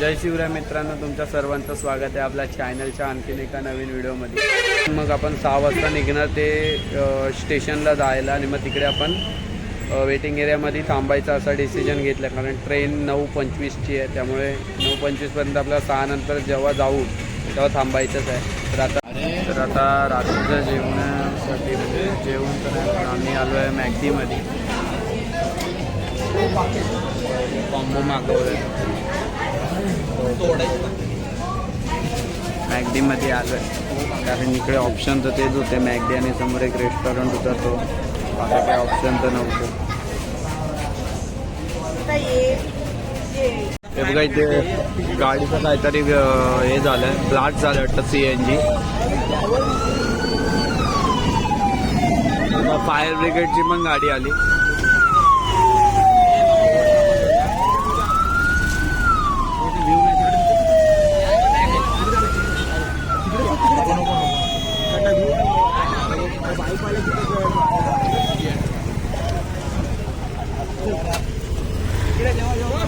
जय शिवराय मित्रांनो तुमच्या सर्वांचं स्वागत आहे आपल्या चॅनलच्या आणखीन एका नवीन व्हिडिओमध्ये. मग आपण सहा वाजता निघणार ते स्टेशनला जायला आणि मग तिकडे आपण वेटिंग एरियामध्ये थांबायचा असा डिसिजन घेतला. कारण ट्रेन नऊ पंचवीसची आहे त्यामुळे नऊ पंचवीसपर्यंत आपल्याला सहा नंतर जेव्हा जाऊ तेव्हा थांबायचंच आहे. तर आता तर आता रात्रीच्या जेवणासाठी म्हणजे जेवण तर आम्ही आलो आहे मॅगडीमध्ये कॉम्बो मागवलं आहे मॅगडीमध्ये आलं कारण इकडे ऑप्शन तर तेच होते. मॅगडी आणि समोर एक रेस्टॉरंट होता तो. बाकी काही ऑप्शन तर नव्हतं. हे बघा इथे गाडीचं काहीतरी हे झालं आहे झालं वाटतं सी एन जी फायर ब्रिगेडची पण गाडी आली.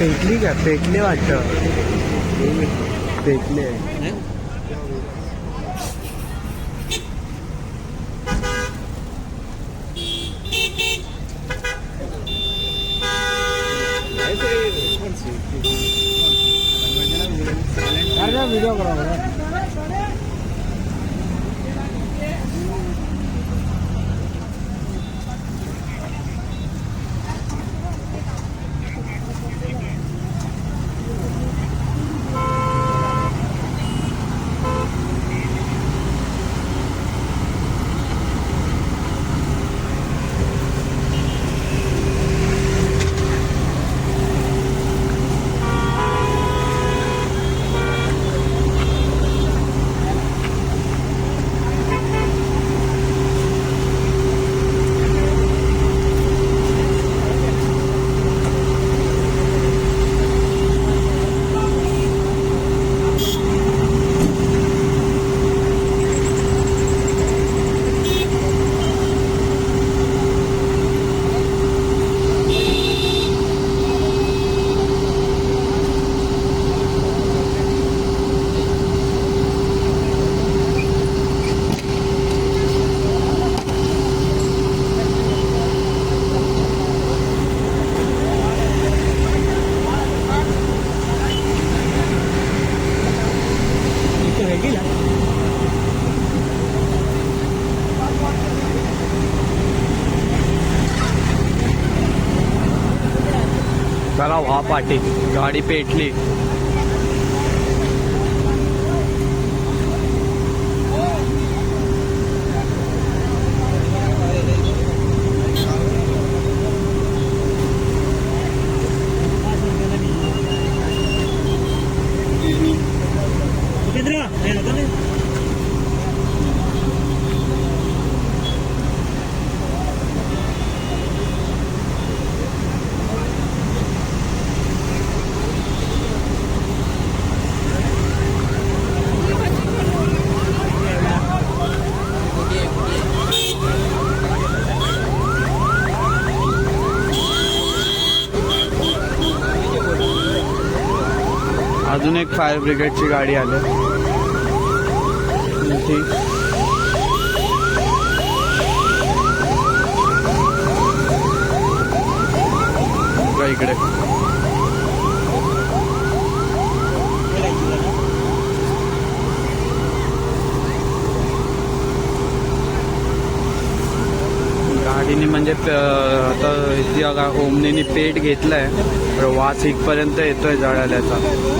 पेटली का? पेटले वाटतं. पेटले. पाठी गाडी पेटली. अजून एक फायर ब्रिगेडची गाडी आली. इकडे. गाडीने म्हणजे आता ती ओमनीने पेट घेतलाय वास इथपर्यंत येतोय जळाल्याचा.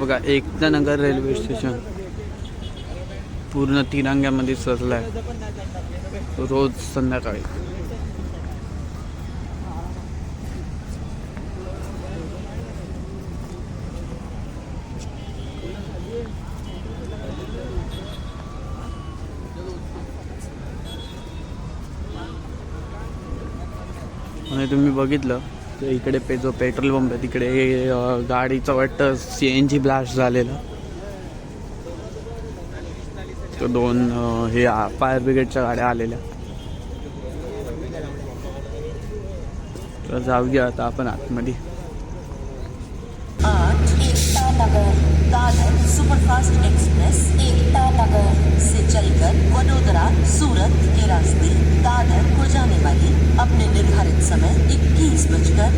बघा एकता नगर रेल्वे स्टेशन. पूर्ण तिरंग्यामध्ये आहे. रोज संध्याकाळी. आणि तुम्ही बघितलं तर इकडे पे जो पेट्रोल पंप आहे तिकडे गाडीचं वाटतं सी एन जी ब्लास्ट झालेलं. दोन हे फायर ब्रिगेडच्या गाड्या आलेल्या. तर जाऊया आता आपण आतमध्ये. आठ नगर सुपरफास्ट एक्सप्रेस एकता नगर से चलकर वडोदरा सूरत के रास्ते दादर को जाने वाली अपने निर्धारित समय इक्कीस बजकर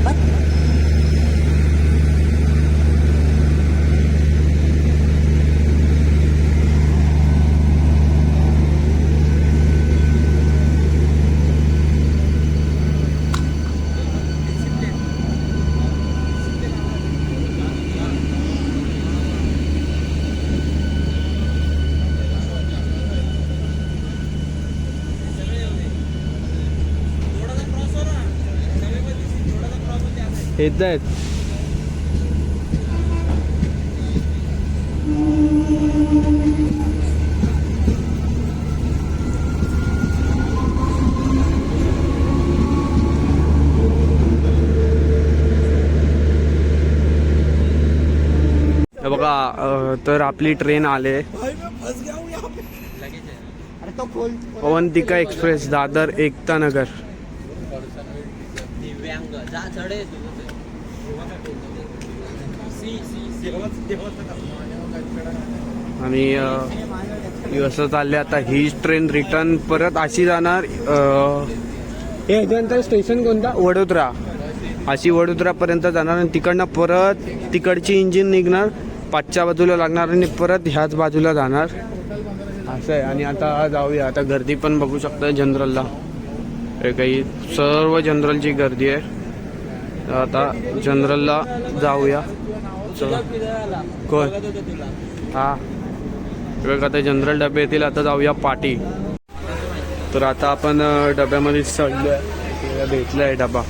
येत आहेत बघा तर आपली ट्रेन आले. अवंतिका एक्सप्रेस दादर एकता नगर. आणि अं, हे असं चालले आता. ही ट्रेन रिटर्न परत अशी जाणार हे ह्याच्यानंतर स्टेशन कोणता? वडोदरा. अशी वडोदरापर्यंत जाणार आणि तिकडनं परत तिकडची इंजिन निघणार पाचच्या बाजूला लागणार आणि परत ह्याच बाजूला जाणार. असं आहे. आणि आता जाऊया. आता गर्दी पण बघू शकता जनरलला. हे काही सर्व जनरलची गर्दी आहे. तर आता जनरलला जाऊया. चला. कोण? हा. बघ आता जनरल डबे येतील आता जाऊया पाटी. तर आता आपण अ, डब्यामध्ये भेटला भेटलाय डबा.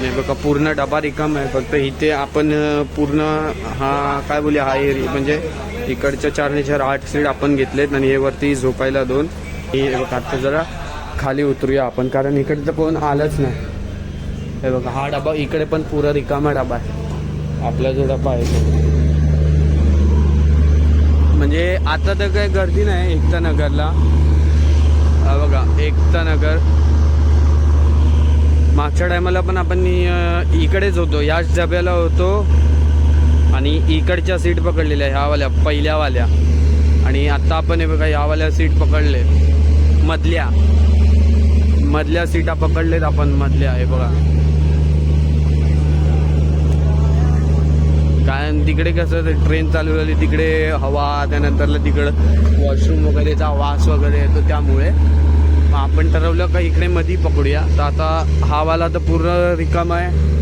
नाही बघा पूर्ण डबा रिकाम आहे. फक्त इथे आपण पूर्ण हा काय बोलूया हा एरिया म्हणजे इकडच्या चार चार आठ सीट आपण घेतलेत आणि हे वरती झोपायला दोन. हे बघा आता जरा खाली उतरूया आपण कारण इकडचं कोण आलंच नाही. हे बघा हा डबा इकडे पण पुरा रिकामा डबा आहे. आपला जो डबा आहे म्हणजे आता तर काही गर्दी नाही एकता नगरला. बघा एकता नगर. मागच्या टायमाला पण आपण इकडेच होतो. याच डब्याला होतो. आणि इकडच्या सीट पकडलेल्या ह्यावाल्या पहिल्यावाल्या आणि आत्ता आपण हे बघा ह्यावाल्या सीट पकडले. मधल्या. मधल्या सीटा पकडलेत आपण मधल्या हे बघा. कारण तिकडे कसं ट्रेन चालू झाली तिकडे हवा त्यानंतरला तिकडं वॉशरूम वगैरेचा वास वगैरे येतो त्यामुळे. मग आपण ठरवलं का इकडे मधी पकडूया. तर आता हा वाला तर पूर्ण रिकाम आहे.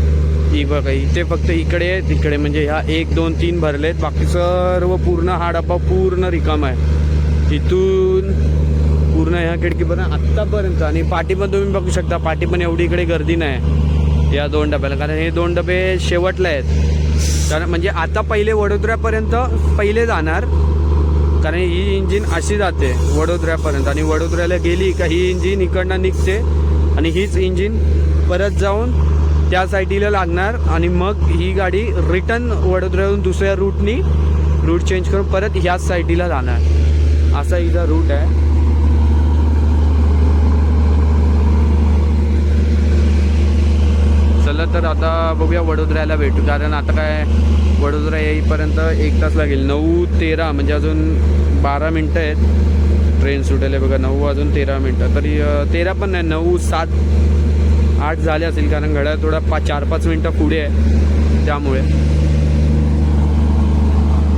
ती बघा इथे फक्त इकडे तिकडे म्हणजे ह्या एक दोन तीन भरलेत. बाकी सर्व पूर्ण हा डब्बा पूर्ण रिकाम आहे. तिथून पूर्ण ह्या खिडकीपर्यंत आत्तापर्यंत आणि पाठी पण तुम्ही बघू शकता पाठी पण एवढी इकडे गर्दी नाही. या दोन डब्याला. कारण हे दोन डबे शेवटला आहेत. कारण म्हणजे आता पहिले वडोदऱ्यापर्यंत पहिले जाणार. कारण ही इंजिन अशी जाते वडोदऱ्यापर्यंत. आणि वडोदऱ्याला गेली का ही इंजिन इकडनं निघते. आणि हीच इंजिन परत जाऊन त्या साईडीला लागणार. आणि मग ही गाडी रिटर्न वडोदऱ्याहून दुसऱ्या रूटनी रूट चेंज करून परत ह्याच साईडीला जाणार. असा हिचा रूट आहे चला तर आता बघूया वडोदऱ्याला भेटू. कारण आता काय वडोदरा येईपर्यंत एक तास लागेल. नऊ तेरा म्हणजे अजून बारा मिनटं आहेत. ट्रेन सुटेल आहे बघा. नऊ वाजून तेरा मिनटं. तरी तेरा पण नाही नऊ सात आठ झाले असेल. कारण घड्याळ थोडा पा चार पाच मिनटं पुढे आहे. त्यामुळे.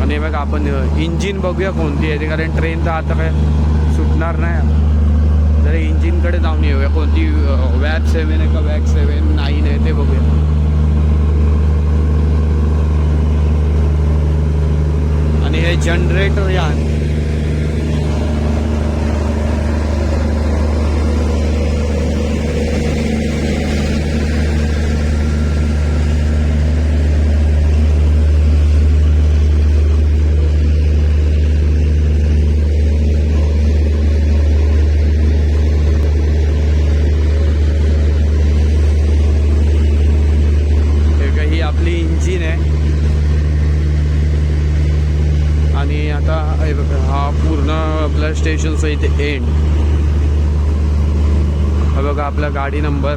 आणि बघा आपण इंजिन बघूया कोणती आहे ते. कारण ट्रेन तर आता काय सुटणार नाही. जरा इंजिनकडे जाऊन येऊया. कोणती वॅब सेवन आहे का? वॅग सेवन नाईन आहे ते बघूया आणि हे जनरेटर यान हे काय ही आपली इंजिन आहे आणि आता हे बघा हा पूर्ण आपल्या स्टेशनचा इथे एंड हा बघा आपला गाडी नंबर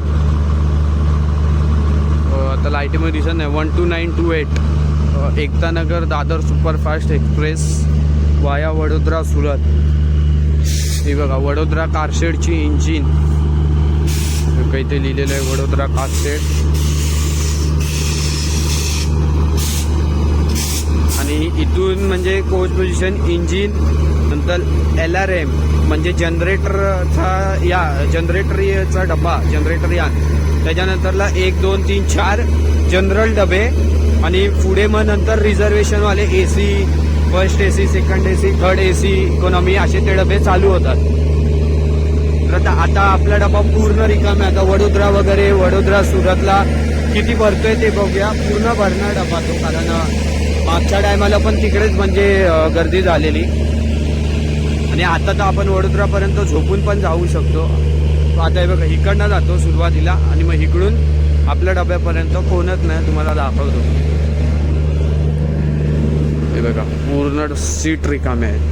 आता लाईटीमध्ये दिसत नाही. One two nine two eight Ektanagar Dadar superfast express via Vadodara Surat. हे बघा वडोदरा कारशेडची इंजिन काही ते लिहिलेलं आहे वडोदरा कारशेड. आणि इथून म्हणजे कोच पोझिशन इंजिन त्याबद्दल एल आर एम म्हणजे जनरेटरचा या जनरेटरचा डबा जनरेटर यान. त्याच्यानंतरला एक दोन तीन चार जनरल डबे आणि पुढे मग नंतर रिझर्वेशनवाले A C first A C second A C third A C economy असे ते डबे चालू होतात. तर आता आता आपला डबा पूर्ण रिकामा आहे. आता वडोदरा वगैरे वडोदरा सुरतला किती भरतोय ते बघूया. पूर्ण भरणार डबा तो कारण मागच्या टायमाला पण तिकडेच म्हणजे गर्दी झालेली. आणि आता तर आपण वडोदरापर्यंत झोपून पण जाऊ शकतो. आता हे बघा इकडनं जातो सुरुवातीला आणि मग इकडून आपल्या डब्यापर्यंत कोणच नाही तुम्हाला दाखवतो. हे बघा पूर्ण सीट रिकामे आहेत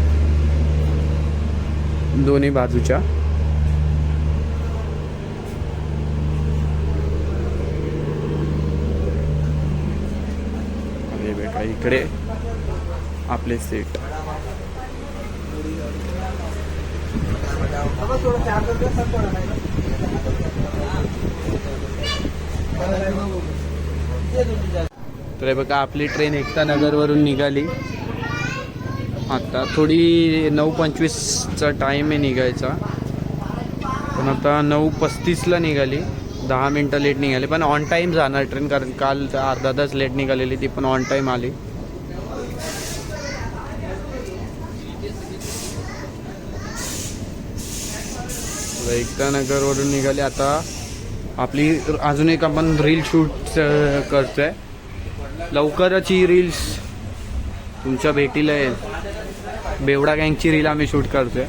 दोन्ही बाजूच्या. हे बेटा इकडे आपले सीट. तर बघा आपली ट्रेन एकता नगरवरून निघाली. आता थोडी नऊ पंचवीसचा टाईम आहे निघायचा. पण आता नऊ पस्तीसला निघाली. दहा मिनटं लेट निघाली. पण ऑन टाईम जाणार ट्रेन कारण काल तर अर्धा तास लेट निघालेली ती पण ऑन टाईम आली. एकता नगरवरून निघाली. आता आपली अजून एक आपण रील शूट करतोय. लवकरच ही रील्स तुमच्या भेटीला येईल. बेवडा गँगची रील आम्ही शूट करतोय.